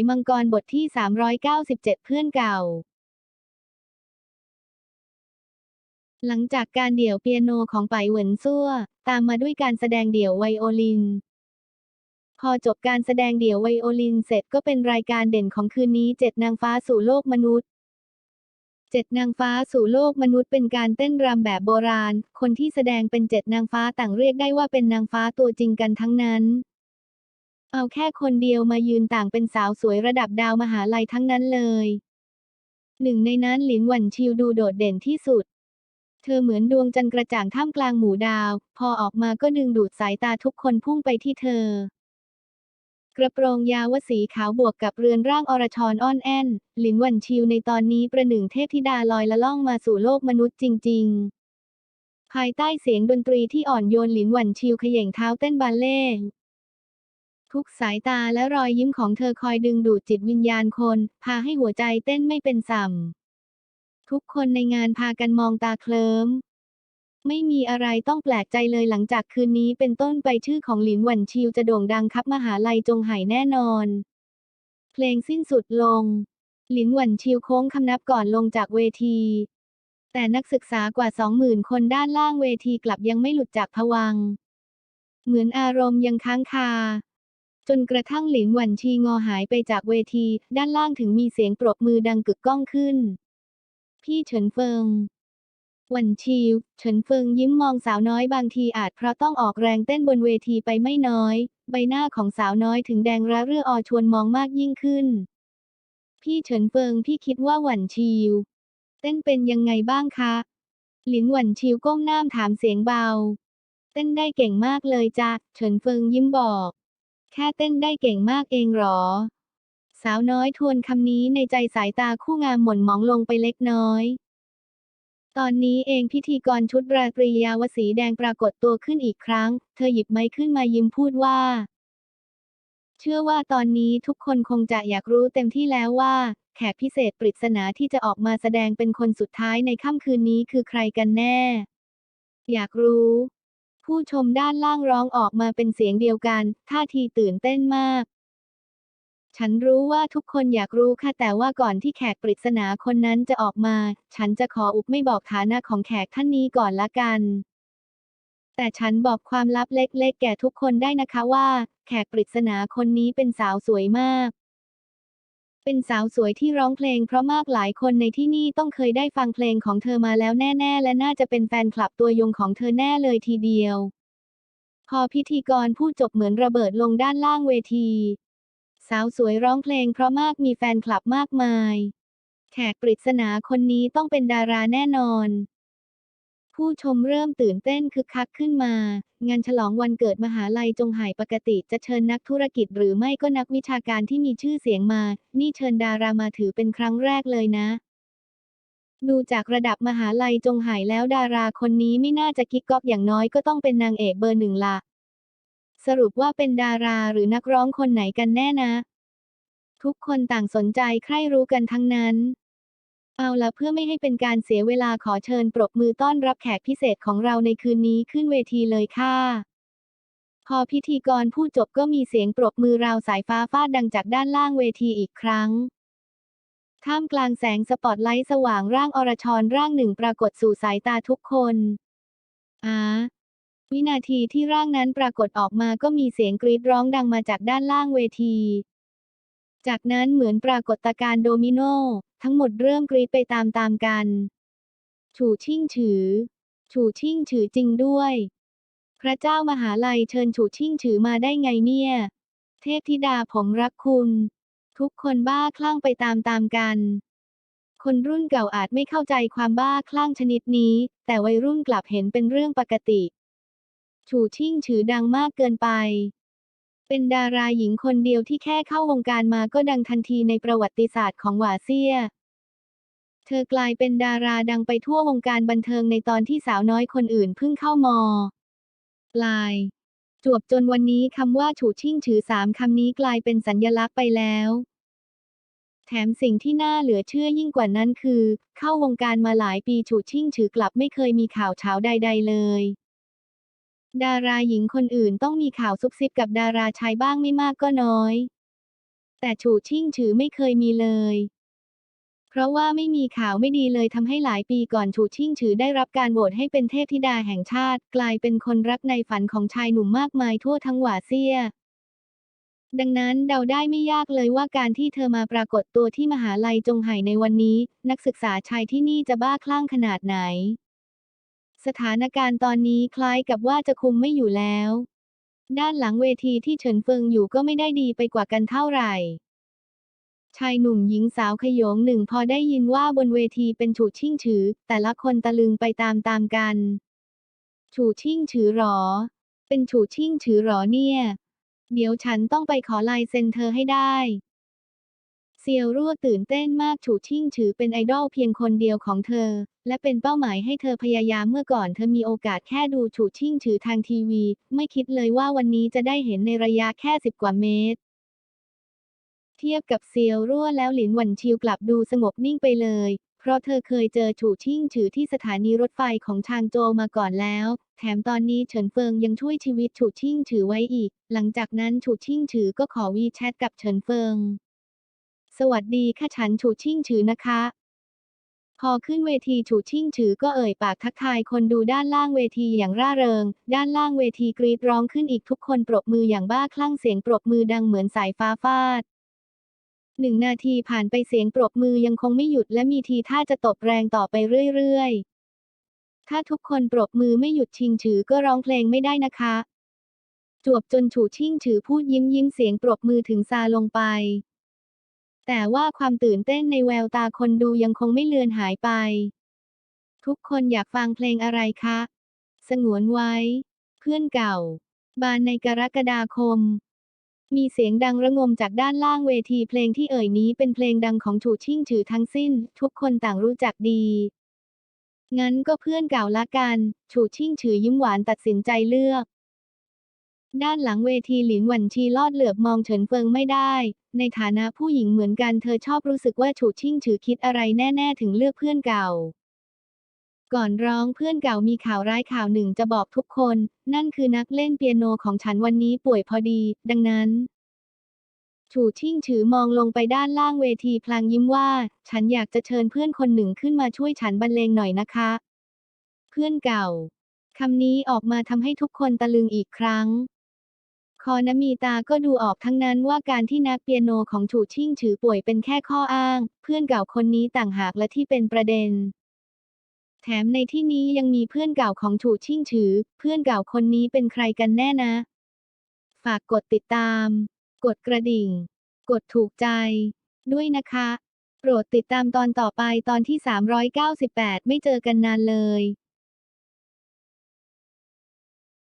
ยมังกรบทที่ 397 เพื่อนเก่า หลังจากการเดี่ยวเปียโนของไปเหวินซั่ว ตามมาด้วยการแสดงเดี่ยวไวโอลิน พอจบการแสดงเดี่ยวไวโอลินเสร็จก็เป็นรายการเด่นของคืนนี้เจ็ดนางฟ้าสู่โลกมนุษย์เจ็ดนางฟ้าสู่โลกมนุษย์เป็นการเต้นรำแบบโบราณ คนที่แสดงเป็นเจ็ดนางฟ้าต่างเรียกได้ว่าเป็นนางฟ้าตัวจริงกันทั้งนั้น เอาแค่คนเดียวมายืนต่างเป็นสาวสวยระดับดาวมหาลัยทั้งนั้นเลย หนึ่งในนั้นหลินหวันชิวดูโดดเด่นที่สุด เธอเหมือนดวงจันทร์กระจ่างท่ามกลางหมู่ดาว พอออกมาก็ดึงดูดสายตาทุกคนพุ่งไปที่เธอ กระโปรงยาวสีขาวบวกกับเรือนร่างอรชรอ้อนแอนหลินหวันชิวในตอนนี้ประหนึ่งเทพธิดาลอยละล่องมาสู่โลกมนุษย์จริง ๆ ภายใต้เสียงดนตรีที่อ่อนโยนหลินหวันชิวเขย่งเท้าเต้นบัลเล่ ทุกสายตาและรอยยิ้มของเธอคอยดึงดูดจิตวิญญาณคน พาให้หัวใจเต้นไม่เป็นสัมทุกคนในงานพากันมองตาเคลิ้มไม่มีอะไรต้องแปลกใจเลยหลังจากคืนนี้เป็นต้นไปชื่อของหลินหวันชิวจะโด่งดังครับมหาลัยจงไห่แน่นอน เพลงสิ้นสุดลง หลินหวันชิวโค้งคำนับก่อนลงจากเวที แต่นักศึกษากว่าสองหมื่นคนด้านล่างเวทีกลับยังไม่หลุดจากผวัง เหมือนอารมณ์ยังค้างคา จนกระทั่งหลินหวันชีงอหายไปจากเวที ด้านล่างถึงมีเสียงปรบมือดังกึกก้องขึ้น พี่เฉินเฟิงหวันชิวเฉินเฟิงยิ้มมองสาวน้อยบางทีอาจเพราะต้องออกแรงเต้นบนเวทีไปไม่น้อย ใบหน้าของสาวน้อยถึงแดงระเรื่ออชวนมองมากยิ่งขึ้น พี่เฉินเฟิงพี่คิดว่าหวันชิวเต้นเป็นยังไงบ้างคะ หลินหวันชิวก้มหน้ามถามเสียงเบา เต้นได้เก่งมากเลยจ้ะเฉินเฟิงยิ้มบอก แค่เต้นได้เก่งมากเองหรอ สาวน้อยทวนคำนี้ในใจสายตาคู่งามหม่นมองลงไปเล็กน้อย ตอนนี้เองพิธีกรชุดราตรียาวสีแดงปรากฏตัวขึ้นอีกครั้ง เธอหยิบไม้ขึ้นมายิ้มพูดว่า เชื่อว่าตอนนี้ทุกคนคงจะอยากรู้เต็มที่แล้วว่า แขกพิเศษปริศนาที่จะออกมาแสดงเป็นคนสุดท้ายในค่ำคืนนี้คือใครกันแน่ อยากรู้ ผู้ชมด้านล่างร้องออกมาเป็นเสียงเดียวกัน ท่าทีตื่นเต้นมาก ฉันรู้ว่าทุกคนอยากรู้ค่ะ แต่ว่าก่อนที่แขกปริศนาคนนั้นจะออกมา ฉันจะขออุบไม่บอกฐานะของแขกท่านนี้ก่อนละกัน แต่ฉันบอกความลับเล็กๆ แก่ทุกคนได้นะคะว่า แขกปริศนาคนนี้เป็นสาวสวยมาก เป็นสาวสวยที่ร้องเพลงเพราะมากหลายคนในที่นี่ต้องเคยได้ฟังเพลงของเธอมาแล้วแน่ ๆ และน่าจะเป็นแฟนคลับตัวยงของเธอแน่เลยทีเดียว พอพิธีกรพูดจบเหมือนระเบิดลงด้านล่างเวที สาวสวยร้องเพลงเพราะมากมีแฟนคลับมากมาย แขกปริศนาคนนี้ต้องเป็นดาราแน่นอน ผู้ชมเริ่มตื่นเต้นคึกคักขึ้นมา งานฉลองวันเกิดมหาลัยจงไห่ปกติจะเชิญนักธุรกิจหรือไม่ก็นักวิชาการที่มีชื่อเสียงมา นี่เชิญดารามาถือเป็นครั้งแรกเลยนะ ดูจากระดับมหาลัยจงไห่แล้วดาราคนนี้ไม่น่าจะกิ๊กก๊อกอย่างน้อยก็ต้องเป็นนางเอกเบอร์หนึ่งละ สรุปว่าเป็นดาราหรือนักร้องคนไหนกันแน่นะ ทุกคนต่างสนใจใคร่รู้กันทั้งนั้น เอาละเพื่อไม่ให้เป็นการเสียเวลาขอเชิญปรบมือต้อนรับแขกพิเศษของเราในคืนนี้ขึ้นเวทีเลยค่ะ พอพิธีกรพูดจบก็มีเสียงปรบมือราวสายฟ้าฟาดดังจากด้านล่างเวทีอีกครั้ง ท่ามกลางแสงสปอตไลท์สว่างร่างอรชรร่างหนึ่งปรากฏสู่สายตาทุกคนอาวินาทีที่ร่างนั้นปรากฏออกมาก็มีเสียงกรีดร้องดังมาจากด้านล่างเวที จากนั้นเหมือนปรากฏการณ์โดมิโน ทั้งหมดเริ่มกรีดไปตามๆกันฉู่ชิ่งฉือฉู่ชิ่งฉือจริงด้วย พระเจ้ามหาลัยเชิญฉู่ชิ่งฉือมาได้ไงเนี่ย เทพธิดาผมรักคุณ ทุกคนบ้าคลั่งไปตามๆกัน คนรุ่นเก่าอาจไม่เข้าใจความบ้าคลั่งชนิดนี้ แต่วัยรุ่นกลับเห็นเป็นเรื่องปกติฉู่ชิ่งฉือดังมากเกินไป เป็นดาราหญิงคนเดียวที่แค่เข้าวงการมาก็ดังทันทีในประวัติศาสตร์ของหวาเซีย เธอกลายเป็นดาราดังไปทั่ววงการบันเทิงในตอนที่สาวน้อยคนอื่นเพิ่งเข้ามอปลาย จวบจนวันนี้คำว่าฉู่ชิ่งฉือสามคำนี้กลายเป็นสัญญลักษณ์ไปแล้ว แถมสิ่งที่น่าเหลือเชื่อยิ่งกว่านั้นคือ เข้าวงการมาหลายปีฉู่ชิ่งฉือกลับไม่เคยมีข่าวเช้าใด ๆ เลย ดาราหญิงคนอื่นต้องมีข่าวซุบซิบกับดาราชายบ้างไม่มากก็น้อย แต่ฉูชิ่งฉือไม่เคยมีเลย เพราะว่าไม่มีข่าวไม่ดีเลยทำให้หลายปีก่อนฉูชิ่งฉือได้รับการโหวตให้เป็นเทพธิดาแห่งชาติ กลายเป็นคนรักในฝันของชายหนุ่มมากมายทั่วทั้งหวาเซีย ดังนั้นเดาได้ไม่ยากเลยว่าการที่เธอมาปรากฏตัวที่มหาลัยจงไห่ในวันนี้ นักศึกษาชายที่นี่จะบ้าคลั่งขนาดไหน สถานการณ์ตอนนี้คล้ายกับว่าจะคุมไม่อยู่แล้ว ด้านหลังเวทีที่เฉินเฟิงอยู่ก็ไม่ได้ดีไปกว่ากันเท่าไหร่ ชายหนุ่มหญิงสาวขยงหนึ่งพอได้ยินว่าบนเวทีเป็นฉูชิ่งฉือ แต่ละคนตะลึงไปตามๆกัน ฉูชิ่งฉือหรอ เป็นฉูชิ่งฉือหรอเนี่ย เดี๋ยวฉันต้องไปขอลายเซ็นเธอให้ได้ ซียวรั่วตื่นเต้นมากฉูชิ่งฉือเป็นไอดอลเพียงคนเดียวของเธอ และเป็นเป้าหมายให้เธอพยายามเมื่อก่อนเธอมีโอกาสแค่ดูฉูชิ่งฉือทางทีวี ไม่คิดเลยว่าวันนี้จะได้เห็นในระยะแค่สิบกว่าเมตร เทียบกับเซียวรั่วแล้วหลินหวันชิวกลับดูสงบนิ่งไปเลย เพราะเธอเคยเจอฉูชิ่งฉือที่สถานีรถไฟของชางโจมาก่อนแล้วแถมตอนนี้เฉินเฟิงยังช่วยชีวิตฉูชิ่งฉือไว้อีก หลังจากนั้นฉูชิ่งฉือก็ขอวีแชทกับเฉินเฟิง สวัสดีค่ะฉันฉูชิ่งฉือนะคะ พอขึ้นเวทีฉูชิ่งฉือก็เอ่ยปากทักทายคนดูด้านล่างเวทีอย่างร่าเริง ด้านล่างเวทีกรีดร้องขึ้นอีกทุกคนปรบมืออย่างบ้าคลั่งเสียงปรบมือดังเหมือนสายฟ้าฟาดหนึ่งนาทีผ่านไปเสียงปรบมือยังคงไม่หยุดและมีทีท่าจะตบแรงต่อไปเรื่อยๆ ถ้าทุกคนปรบมือไม่หยุดชิงฉือก็ร้องเพลงไม่ได้นะคะ จวบจนฉูชิ่งฉือพูดยิ้มยิ้มเสียงปรบมือถึงซาลงไป แต่ว่าความตื่นเต้นในแววตาคนดูยังคงไม่เลือนหายไป ทุกคนอยากฟังเพลงอะไรคะ สงวนไว้ เพื่อนเก่า บานในกรกฎาคม มีเสียงดังระงมจากด้านล่างเวทีเพลงที่เอ่ยนี้เป็นเพลงดังของฉูชิ่งฉือทั้งสิ้น ทุกคนต่างรู้จักดี งั้นก็เพื่อนเก่าละกันฉูชิ่งฉือยิ้มหวานตัดสินใจเลือก ด้านหลังเวทีหลินหวันชีลอดเหลือบมองเฉินเฟิงไม่ได้ ในฐานะผู้หญิงเหมือนกันเธอชอบรู้สึกว่าฉูชิ่งฉือคิดอะไรแน่ ๆ ถึงเลือกเพื่อนเก่า ก่อนร้องเพื่อนเก่ามีข่าวร้ายข่าวหนึ่งจะบอกทุกคน นั่นคือนักเล่นเปียโนของฉันวันนี้ป่วยพอดี ดังนั้นฉูชิ่งฉือมองลงไปด้านล่างเวทีพลางยิ้มว่า ฉันอยากจะเชิญเพื่อนคนหนึ่งขึ้นมาช่วยฉันบรรเลงหน่อยนะคะ เพื่อนเก่าคำนี้ออกมาทำให้ทุกคนตะลึงอีกครั้ง คอนมีตาก็ดูออกทั้งนั้นว่าการที่นักเปียโนของฉูชิ่งฉือป่วยเป็นแค่ข้ออ้าง เพื่อนเก่าคนนี้ต่างหากและที่เป็นประเด็น แถมในที่นี้ยังมีเพื่อนเก่าของฉูชิ่งฉือ เพื่อนเก่าคนนี้เป็นใครกันแน่นะ ฝากกดติดตาม กดกระดิ่ง กดถูกใจ ด้วยนะคะ โปรดติดตามตอนต่อไปตอนที่ 398 ไม่เจอกันนานเลย